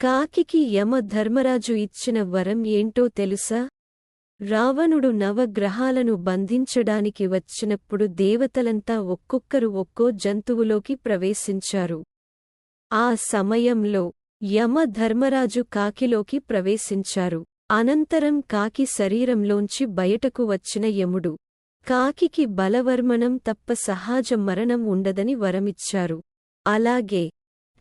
కాకికి యమ ధర్మరాజు ఇచ్చిన వరం ఏంటో తెలుసా? రావణుడు నవగ్రహాలను బంధించడానికి వచ్చినప్పుడు దేవతలంతా ఒక్కొక్కరు ఒక్కో జంతువులోకి ప్రవేశించారు. ఆ సమయంలో యమ ధర్మరాజు కాకిలోకి ప్రవేశించారు. అనంతరం కాకి శరీరంలోంచి బయటకు వచ్చిన యముడు కాకికి బలవర్మణం తప్ప సహజ మరణం ఉండదని వరమిచ్చారు. అలాగే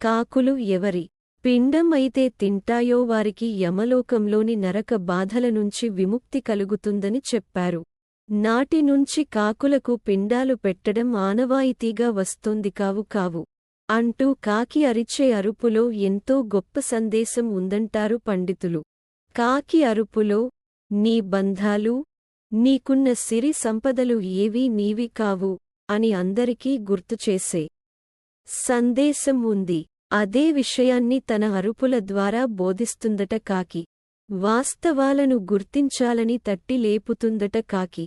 కాకులు ఎవరి పిండం అయితే తింటాయో వారికి యమలోకంలోని నరక బాధల నుంచి విముక్తి కలుగుతుందని చెప్పారు. నాటి నుంచి కాకులకు పిండాలు పెట్టడం ఆనవాయితీగా వస్తోంది కావు కావు. అంటూ కాకి అరిచే అరుపులో ఎంతో గొప్ప సందేశం ఉందంటారు పండితులు. కాకి అరుపులో నీ బంధాలు నీకున్న సిరి సంపదలు ఏవీ నీవి కావు అని అందరికీ గుర్తుచేసే సందేశం ఉంది. అదే విషయాన్ని తన అరుపుల ద్వారా బోధిస్తుందట కాకి. వాస్తవాలను గుర్తించాలని తట్టి లేపుతుందట కాకి.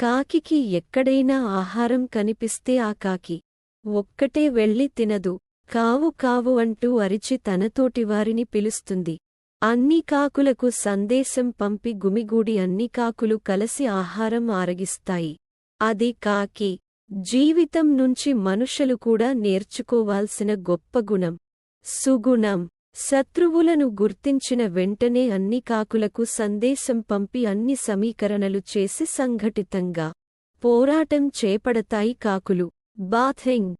కాకికి ఎక్కడైనా ఆహారం కనిపిస్తే ఆ కాకి ఒక్కటే వెళ్ళి తినదు. కావు కావు అంటూ అరిచి తనతోటివారిని పిలుస్తుంది. అన్ని కాకులకు సందేశం పంపి గుమిగూడి అన్ని కాకులు కలసి ఆహారం ఆరగిస్తాయి. అది కాకి జీవితం నుంచి మనుషులు కూడా నేర్చుకోవాల్సిన గొప్ప గుణం. సుగుణం. శత్రువులను గుర్తించిన వెంటనే అన్ని కాకులకు సందేశం పంపి అన్ని సమీకరణలు చేసి సంఘటితంగా పోరాటం చేపడతాయి కాకులు. బాథింగ్.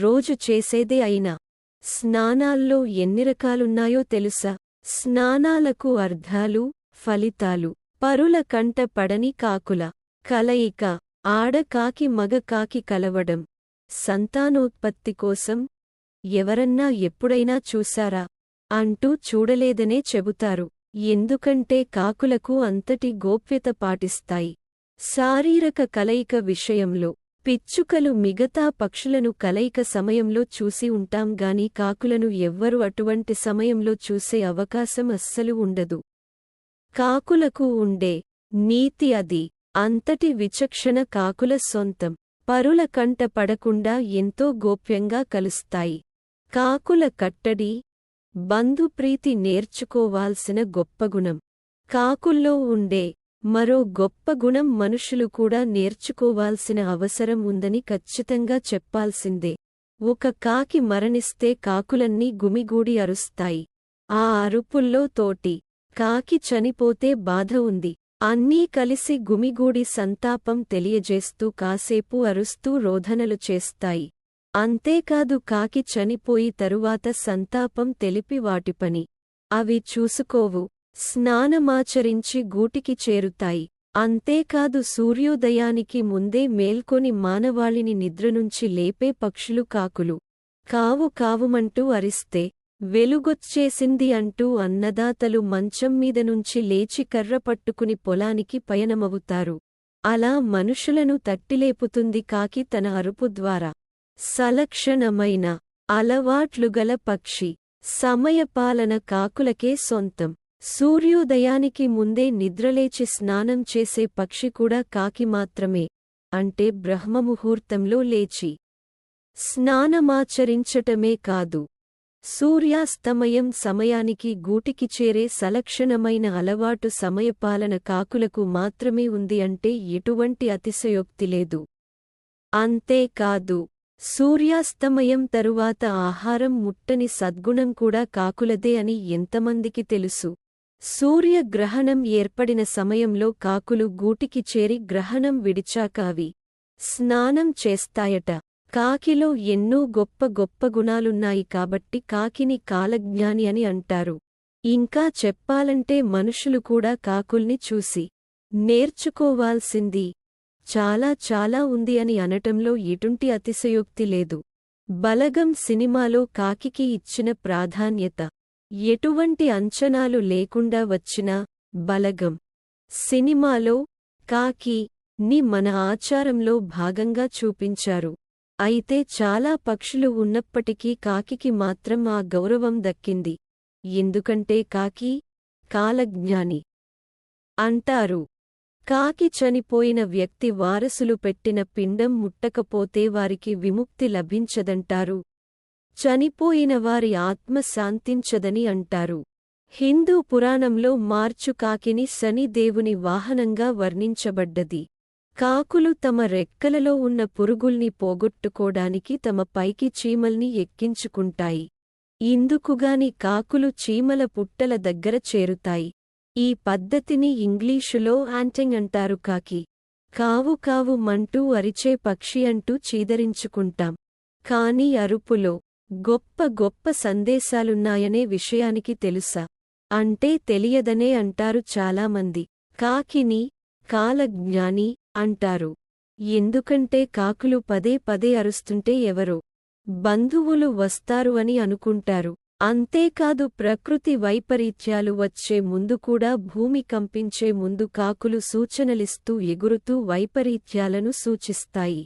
రోజు చేసేదే అయినా. స్నానాల్లో ఎన్ని రకాలున్నాయో తెలుసా? స్నానాలకు అర్ధాలు ఫలితాలు. పరుల కంట పడని కాకుల. కలయిక. ఆడకాకి మగ కాకి కలవడం. సంతానోత్పత్తి కోసం ఎవరన్నా ఎప్పుడైనా చూశారా? అంటూ చూడలేదనే చెబుతారు. ఎందుకంటే కాకులకు అంతటి గోప్యత పాటిస్తాయి. శారీరక కలయిక విషయంలో పిచ్చుకలు మిగతా పక్షులను కలయిక సమయంలో చూసి ఉంటాం గాని కాకులను ఎవ్వరు అటువంటి సమయంలో చూసే అవకాశం అస్సలు ఉండదు. కాకులకు ఉండే నీతి అది. అంతటి విచక్షణ కాకుల సొంతం. పరుల కంట పడకుండా ఎంతో గోప్యంగా కలుస్తాయి. కాకుల కట్టడి బంధుప్రీతి నేర్చుకోవాల్సిన గొప్పగుణం కాకుల్లో ఉండే మరో గొప్ప గుణం మనుషులు కూడా నేర్చుకోవాల్సిన అవసరం ఉందని ఖచ్చితంగా చెప్పాల్సిందే. ఒక కాకి మరణిస్తే కాకులన్నీ గుమిగూడి అరుస్తాయి. ఆ అరుపుల్లో తోటి కాకి చనిపోతే బాధ ఉంది. అన్నీ కలిసి గుమిగూడి సంతాపం తెలియజేస్తూ కాసేపు అరుస్తూ రోధనలు చేస్తాయి. అంతేకాదు కాకి చనిపోయి తరువాత సంతాపం తెలిపి వాటిపని. అవి చూసుకోవు. స్నానమాచరించి గూటికి చేరుతాయి. అంతేకాదు సూర్యోదయానికి ముందే మేల్కొని మానవాళిని నిద్రనుంచి లేపే పక్షులు కాకులు. కావు కావుమంటూ అరిస్తే వెలుగొచ్చేసింది అంటూ అన్నదాతలు మంచం మీద నుంచి లేచి కర్ర పట్టుకుని పొలానికి పయనమవుతారు. అలా మనుషులను తట్టిలేపుతుంది కాకి తన అరుపు ద్వారా. సలక్షణమైన అలవాట్లుగల పక్షి సమయపాలన కాకులకే సొంతం. సూర్యోదయానికి ముందే నిద్రలేచి స్నానం చేసే పక్షి కూడా కాకి మాత్రమే అంటే బ్రహ్మముహూర్తంలో లేచి. స్నానమాచరించటమే కాదు. సూర్యాస్తమయం సమయానికి గూటికి చేరే సలక్షణమైన అలవాటు సమయపాలన కాకులకు మాత్రమే ఉంది అంటే ఎటువంటి అతిశయోక్తి లేదు. అంతేకాదు సూర్యాస్తమయం తరువాత ఆహారం ముట్టని సద్గుణం కూడా కాకులదే అని ఎంతమందికి తెలుసు. సూర్యగ్రహణం ఏర్పడిన సమయంలో కాకులు గూటికి చేరి గ్రహణం విడిచాక అవి స్నానం చేస్తాయట. కాకిలో ఎన్నో గొప్ప గొప్ప గుణాలున్నాయి కాబట్టి కాకిని కాలజ్ఞాని అని అంటారు. ఇంకా చెప్పాలంటే మనుషులు కూడా కాకుల్ని చూసి నేర్చుకోవాల్సింది. చాలా చాలా ఉంది అని అనటంలో ఎటుంటి అతిశయోక్తి లేదు. బలగం సినిమాలో కాకికి ఇచ్చిన ప్రాధాన్యత. ఎటువంటి అంచనాలు లేకుండా వచ్చిన బలగం సినిమాలో కాకి ని మన ఆచారంలో భాగంగా చూపించారు. అయితే చాలా పక్షులు ఉన్నప్పటికీ కాకికి మాత్రం ఆ గౌరవం దక్కింది. ఎందుకంటే కాకి కాలజ్ఞాని అంటారు. కాకి చనిపోయిన వ్యక్తి వారసులు పెట్టిన పిండం ముట్టకపోతే వారికి విముక్తి లభించదంటారు. చనిపోయిన వారి ఆత్మ శాంతించదని అంటారు. హిందూ పురాణంలో మార్చు కాకిని శని దేవుని వాహనంగా వర్ణించబడ్డది. కాకులు తమ రెక్కలలో ఉన్న పురుగుల్ని పోగొట్టుకోడానికి తమ పైకి చీమల్ని ఎక్కించుకుంటాయి. ఇందుకుగాని కాకులు చీమల పుట్టల దగ్గర చేరుతాయి. ఈ పద్ధతిని ఇంగ్లీషులో యాంటింగ్ అంటారు కాకి. కావు కావు మంటూ అరిచే పక్షి అంటూ చీదరించుకుంటాం. కాని అరుపులో గొప్ప గొప్ప సందేశాలున్నాయనే విషయానికి తెలుసా? అంటే తెలియదనే అంటారు చాలామంది. కాకిని కాలజ్ఞాని అంటారు. ఎందుకంటే కాకులు పదే పదే అరుస్తుంటే ఎవరో? బంధువులు వస్తారు అని అనుకుంటారు. అంతేకాదు ప్రకృతి వైపరీత్యాలు వచ్చే ముందు కూడా భూమి కంపించే ముందు కాకులు సూచనలిస్తూ ఎగురుతూ వైపరీత్యాలను సూచిస్తాయి.